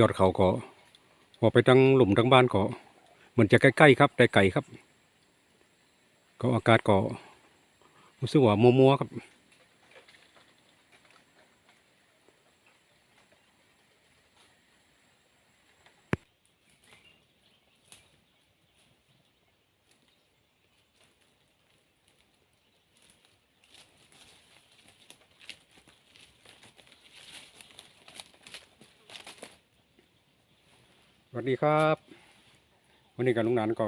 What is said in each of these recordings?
ยอดเขาก็พอไปทั้งหลุมทั้งบ้านก็เหมือนจะใกล้ๆครับแต่ไกลครับ ก็อากาศก็รู้สึกว่ามัวๆครับ สวัสดีครับ วันนี้กับลุงนานก็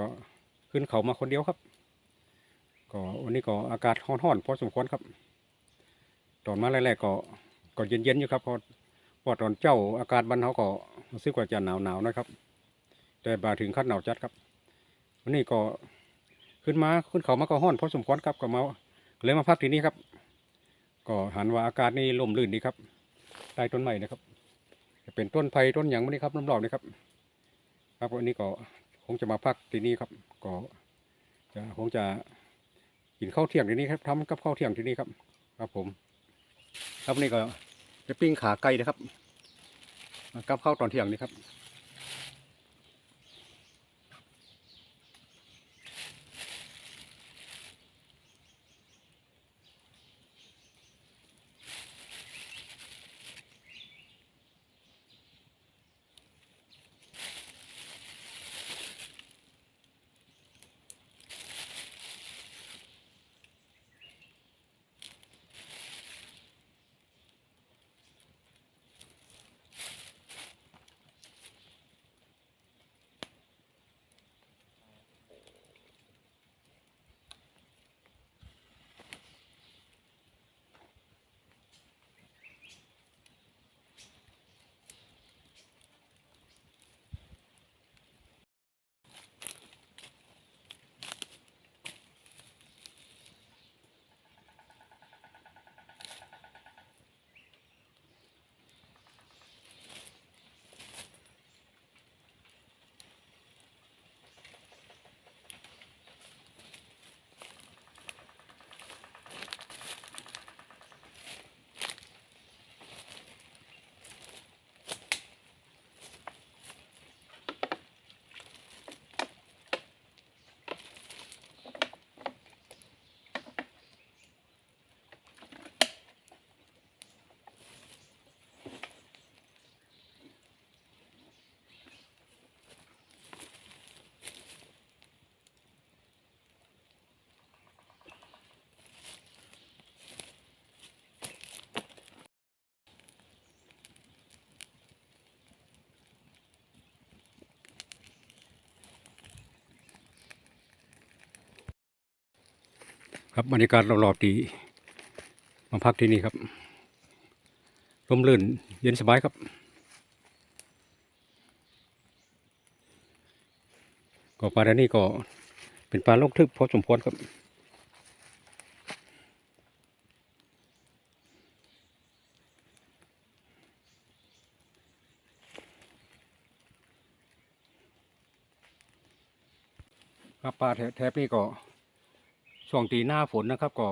ขึ้นเขามาคนเดียวครับ ก็วันนี้ก็อากาศร้อนๆพอสมควรครับ ตอนมาแรกๆก็ก็เย็นๆอยู่ครับเพอพอตอนเจ้าอากาศบ้านเขาก็รู้สึกว่าจะหนาวๆนะครับ แต่บาถึงขั้นหนาวจัดครับ วันนี้ก็ขึ้นมาขึ้นเขามาก็ร้อนพอสมควรครับก็มาเลยมาพักที่นี่ครับ ก็หันว่าอากาศนี่ลมลื่นดีครับใต้ต้นไม้นะครับ เป็นต้นไผ่ต้นหยางวกนี้ครับรอบๆนี่ครับ ครับวันนี้ก็คงจะมาพักที่นี่ครับ ก็จะคงจะกินข้าวเที่ยงที่นี่ครับทำกับข้าวเที่ยงที่นี่ครับ ครับผม ครับวันนี้ก็จะปิ้งขาไก่นะครับกับข้าวตอนเที่ยงนี่ครับ ครับบรรยากาศรอบๆดีมาพักที่นี่ครับร่มรื่นเย็นสบายครับ ก็ปลาแดนนี่ก็เป็นปลาโลกทึบพอสมควรครับครับปลาแถแถบนี้ก็ ช่วงตีหน้าฝนนะครับ ก็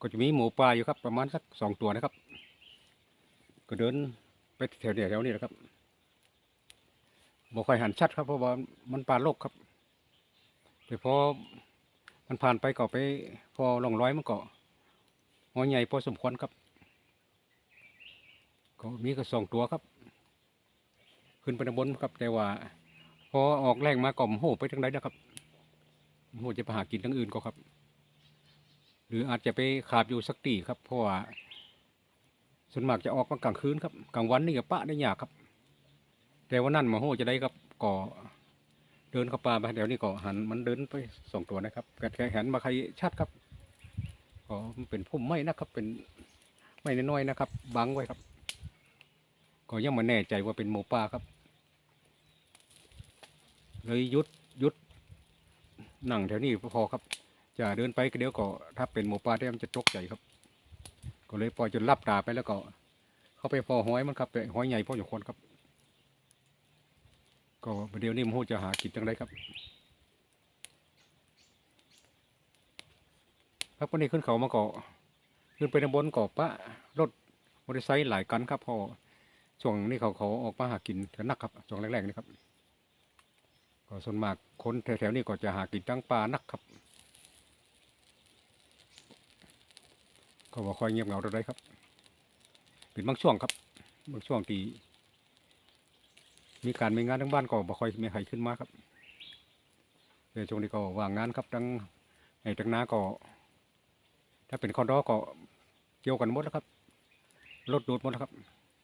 ก็จะมีหมูป่าอยู่ครับ ประมาณสักสองตัวนะครับ ก็เดินไปแถวเดียแถวนี้แหละครับบ่ค่อยหันชัดครับเพราะว่ามันปลาโลกครับแต่พอมันผ่านไปก็ไป พอลงร้อยมันก็หัวใหญ่พอสมควรครับ ก็มีก็สองตัวครับ ขึ้นไปบนครับ แต่ว่า พอออกแรงมาก็มโหไปทางไหนนะครับโหจะไปหากินทั้งอื่นก็ครับ หรืออาจจะไปขาบอยู่สักตีครับ เพราะว่าส่วนมากจะออกมากลางคืนครับกลางวันนี่กับปะได้ยากครับ แต่ว่านั่นมาโหจะได้ครับก่อเดินเข้าป่าไปเดี๋ยวนี้ก็หันมันเดินไปสองตัวนะครับกระแขหันมาใครชัดครับก็มันเป็นพุ่มไม้นะครับ เป็นไม้น้อยๆนะครับบังไว้ครับ ก็ยังไมาแน่ใจว่าเป็นหมูป่าครับ เลยยุดยุดนั่งแถวนี้พอครับ จะเดินไปก็เดี๋ยวก็ถ้าเป็นหมูป่าเนี่มันจะตกใจครับ ก็เลยปล่อยจนรับตาไปแล้วก็ เข้าไปพอห้อยมันครับไปห้อยใหญ่พออยู่คนครับ ก็เดี๋ยวนี้มันจะหากินจังไรครับครับวันนี้ขึ้นเขามาก็ขึ้นไปด้านบนก็ปะรถมอเตอร์ไซค์หลายคันครับพอช่วงนี้เขาเขาออกมาหากินกันนักครับช่วงแรกๆนี่ครับ ก็ส่วนมากคนแถวๆนี้ก็จะหากินตั้งปลานักครับ ก็บ่ค่อยเงียบเหงาเท่าไรครับ เป็นบางช่วงครับ บางช่วงที่มีการมีงานทั้งบ้านก็บ่ค่อยมีใครขึ้นมาครับแต่ช่วงนี้ก็ว่างงานครับทั้งไอ้ทั้งนาก็ ถ้าเป็นคอนโดก็เกี่ยวกันหมดแล้วครับรถดูดหมดแล้วครับ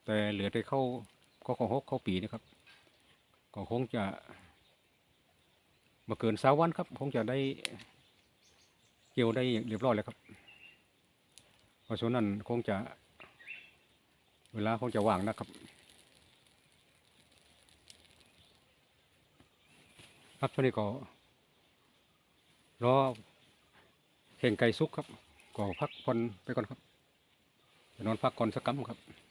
แต่เหลือแต่เข้าเข้าของหกเข้าปีนะครับก็คงจะมาเกินสาวันครับ คงจะได้เกี่ยวได้เรียบร้อยแล้วครับ ราะฉะนั้นคงจะ เวลาคงจะว่างนะครับครับตอนนี้ก็รอเข่งไก่สุกครับก็พักผ่อนไปก่อนครับนอนพักก่อนสักกัมครับ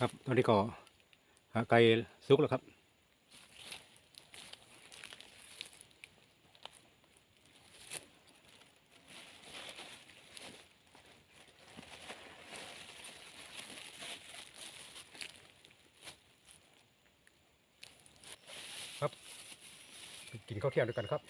ครับตอนนี้ก็หาไก่สุกแล้วครับครับ กินข้าวเที่ยงด้วยกันครับ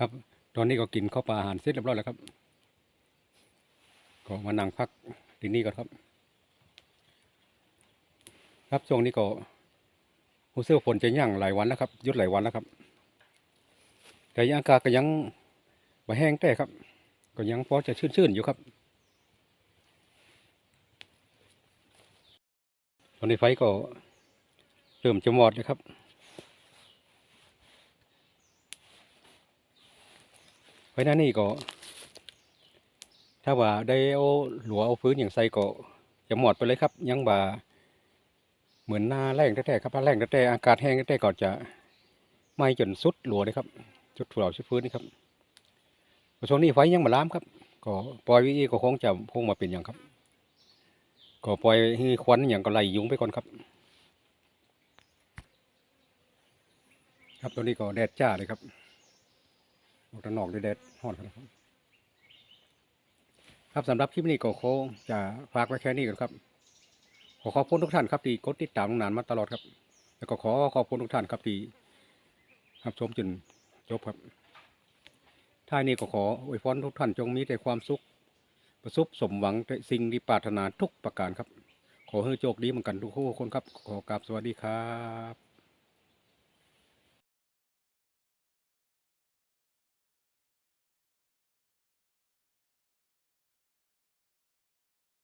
ครับ ตอนนี้ก็กินข้าวปลาอาหารเสร็จเรียบร้อยแล้วครับ ก็มานั่งพักที่นี่ก่อนครับ ครับช่วงนี้ก็รู้สึกว่าฝนจะยั่งหลายวันแล้วครับยุดหลายวันแล้วครับ แต่ยังอากาศก็ยังไม่แห้งแต่ครับ ก็ยังพอจะชื้นๆอยู่ครับ ตอนนี้ไฟก็เริ่มจะหมดเลยครับ ไฟหน้านี่ก็ ถ้าว่าได้เอาหลัวเอาพื้นอย่างใส่ก็จะหมดไปเลยครับ ยังบ่าเหมือนหน้าแรงแท้ๆครับแรงแท้ๆอากาศแห้งแท้ๆก็จะไหม้จนสุดหลัวเลยครับจุดหลัวชุดพื้นนี่ครับช่วงนี้ไฟยังมาล้ามครับ ก็ปล่อยวิก็คงจะคงมาเป็นอย่างครับก็ปล่อยให้ควันอย่างก็ไล่ยุงไปก่อนครับ ครับตัวนี้ก็แดดจ้าเลยครับ ออกตะนอกด้วยแดดฮ้อนครับครับสำหรับคลิปนี้ก็คงจะฝากไว้แค่นี้ก่อนครับ ขอขอบคุณทุกท่านครับที่กดติดตามลงนานมาตลอดครับ แล้วก็ขอขอบคุณทุกท่านครับที่รับชมจนจบครับท้ายนี้ก็ขออวยพรทุกท่านจงมีแต่ความสุข ประสบสมหวังในสิ่งที่ปรารถนาทุกประการครับ ขอให้โชคดีเหมือนกันทุกคนครับ ขอกราบสวัสดีครับ